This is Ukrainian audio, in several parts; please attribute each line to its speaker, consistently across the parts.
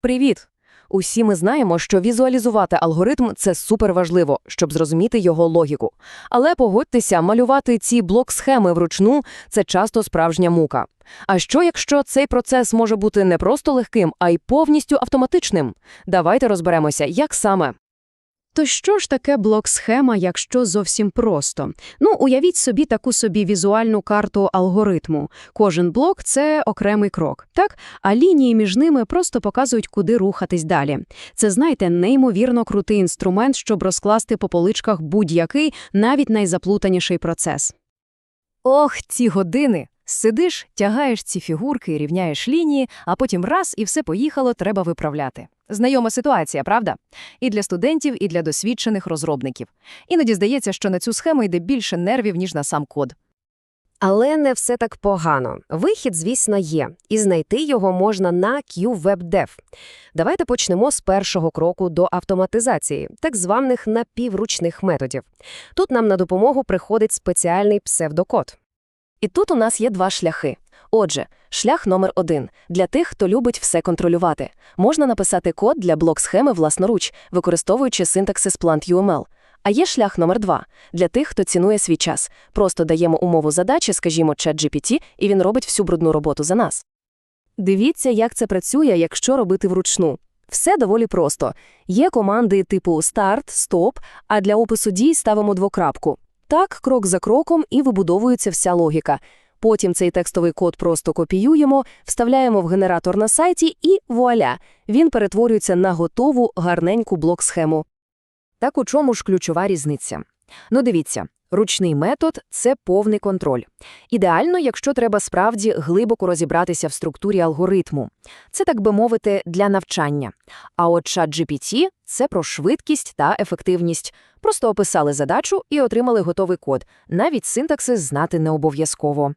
Speaker 1: Привіт! Усі ми знаємо, що візуалізувати алгоритм – це суперважливо, щоб зрозуміти його логіку. Але погодьтеся, малювати ці блок-схеми вручну – це часто справжня мука. А що, якщо цей процес може бути не просто легким, а й повністю автоматичним? Давайте розберемося, як саме.
Speaker 2: То що ж таке блок-схема, якщо зовсім просто? Ну, уявіть собі таку собі візуальну карту алгоритму. Кожен блок – це окремий крок, так? А лінії між ними просто показують, куди рухатись далі. Це, знаєте, неймовірно крутий інструмент, щоб розкласти по поличках будь-який, навіть найзаплутаніший процес.
Speaker 1: Ох, ці години! Сидиш, тягаєш ці фігурки, рівняєш лінії, а потім раз і все поїхало, треба виправляти. Знайома ситуація, правда? І для студентів, і для досвідчених розробників. Іноді здається, що на цю схему йде більше нервів, ніж на сам код.
Speaker 3: Але не все так погано. Вихід, звісно, є, і знайти його можна на QWebDev. Давайте почнемо з першого кроку до автоматизації, так званих напівручних методів. Тут нам на допомогу приходить спеціальний псевдокод.
Speaker 1: І тут у нас є два шляхи. Отже, шлях номер один – для тих, хто любить все контролювати. Можна написати код для блок-схеми власноруч, використовуючи синтаксис plant.uml. А є шлях номер два – для тих, хто цінує свій час. Просто даємо умову задачі, скажімо, ChatGPT, і він робить всю брудну роботу за нас. Дивіться, як це працює, якщо робити вручну. Все доволі просто. Є команди типу старт, стоп, а для опису дій ставимо двокрапку. Так, крок за кроком і вибудовується вся логіка. Потім цей текстовий код просто копіюємо, вставляємо в генератор на сайті і вуаля, він перетворюється на готову гарненьку блок-схему. Так у чому ж ключова різниця? Ну дивіться, ручний метод – це повний контроль. Ідеально, якщо треба справді глибоко розібратися в структурі алгоритму. Це, так би мовити, для навчання. А от ChatGPT – це про швидкість та ефективність. Просто описали задачу і отримали готовий код. Навіть синтаксис знати не обов'язково.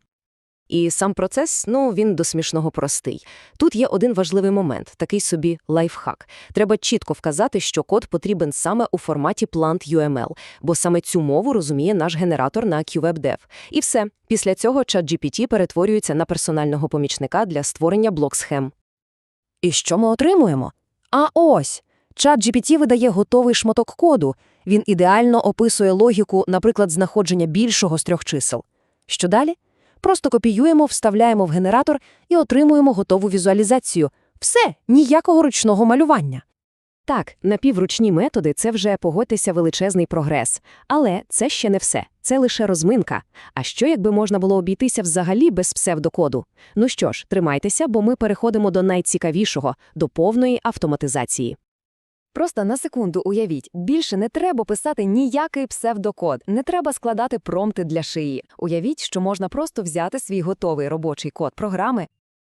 Speaker 1: І сам процес, ну, він до смішного простий. Тут є один важливий момент, такий собі лайфхак. Треба чітко вказати, що код потрібен саме у форматі plant.uml, бо саме цю мову розуміє наш генератор на QWebDev. І все. Після цього ChatGPT перетворюється на персонального помічника для створення блок-схем. І що ми отримуємо? А ось! ChatGPT видає готовий шматок коду. Він ідеально описує логіку, наприклад, знаходження більшого з трьох чисел. Що далі? Просто копіюємо, вставляємо в генератор і отримуємо готову візуалізацію. Все, ніякого ручного малювання. Так, напівручні методи – це вже, погодьтеся, величезний прогрес. Але це ще не все. Це лише розминка. А що, якби можна було обійтися взагалі без псевдокоду? Ну що ж, тримайтеся, бо ми переходимо до найцікавішого – до повної автоматизації. Просто на секунду уявіть, більше не треба писати ніякий псевдокод, не треба складати промпти для шиї. Уявіть, що можна просто взяти свій готовий робочий код програми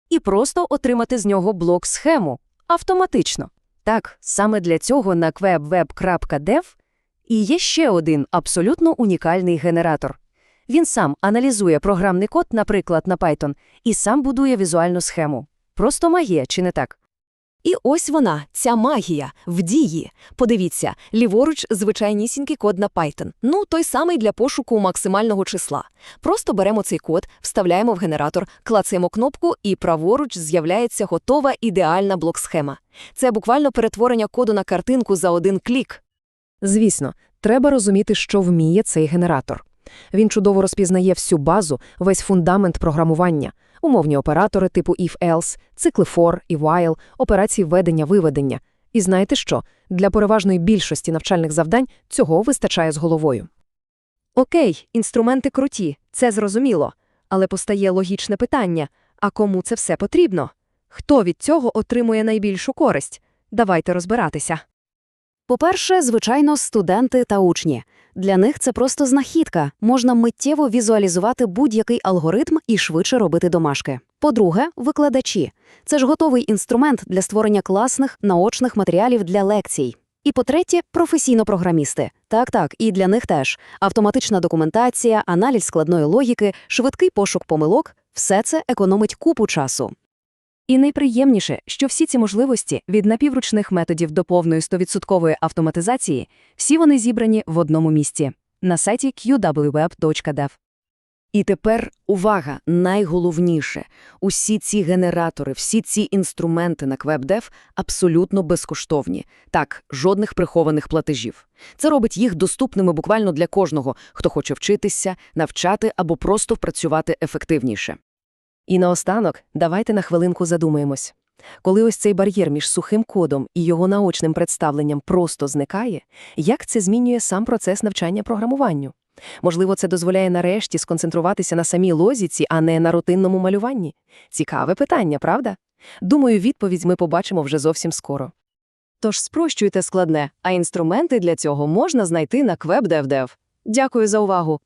Speaker 1: і просто отримати з нього блок-схему. Автоматично. Так, саме для цього на quebweb.dev і є ще один абсолютно унікальний генератор. Він сам аналізує програмний код, наприклад, на Python, і сам будує візуальну схему. Просто магія, чи не так? І ось вона, ця магія, в дії. Подивіться, ліворуч звичайнісінький код на Python. Ну, той самий для пошуку максимального числа. Просто беремо цей код, вставляємо в генератор, клацаємо кнопку, і праворуч з'являється готова ідеальна блок-схема. Це буквально перетворення коду на картинку за один клік. Звісно, треба розуміти, що вміє цей генератор. Він чудово розпізнає всю базу, весь фундамент програмування, умовні оператори типу if-else, цикли for і while, операції введення-виведення. І знаєте що? Для переважної більшості навчальних завдань цього вистачає з головою. Окей, інструменти круті, це зрозуміло. Але постає логічне питання – а кому це все потрібно? Хто від цього отримує найбільшу користь? Давайте розбиратися.
Speaker 2: По-перше, звичайно, студенти та учні. Для них це просто знахідка. Можна миттєво візуалізувати будь-який алгоритм і швидше робити домашки. По-друге, викладачі. Це ж готовий інструмент для створення класних наочних матеріалів для лекцій. І по-третє, професійно-програмісти. Так-так, і для них теж. Автоматична документація, аналіз складної логіки, швидкий пошук помилок – все це економить купу часу.
Speaker 1: І найприємніше, що всі ці можливості від напівручних методів до повної 100% автоматизації, всі вони зібрані в одному місці – на сайті qwweb.dev.
Speaker 2: І тепер увага, найголовніше. Усі ці генератори, всі ці інструменти на QuebDev абсолютно безкоштовні. Так, жодних прихованих платежів. Це робить їх доступними буквально для кожного, хто хоче вчитися, навчати або просто працювати ефективніше.
Speaker 1: І наостанок, давайте на хвилинку задумаємось. Коли ось цей бар'єр між сухим кодом і його наочним представленням просто зникає, як це змінює сам процес навчання програмуванню? Можливо, це дозволяє нарешті сконцентруватися на самій лозіці, а не на рутинному малюванні? Цікаве питання, правда? Думаю, відповідь ми побачимо вже зовсім скоро. Тож спрощуйте складне, а інструменти для цього можна знайти на QuebDevDev. Дякую за увагу!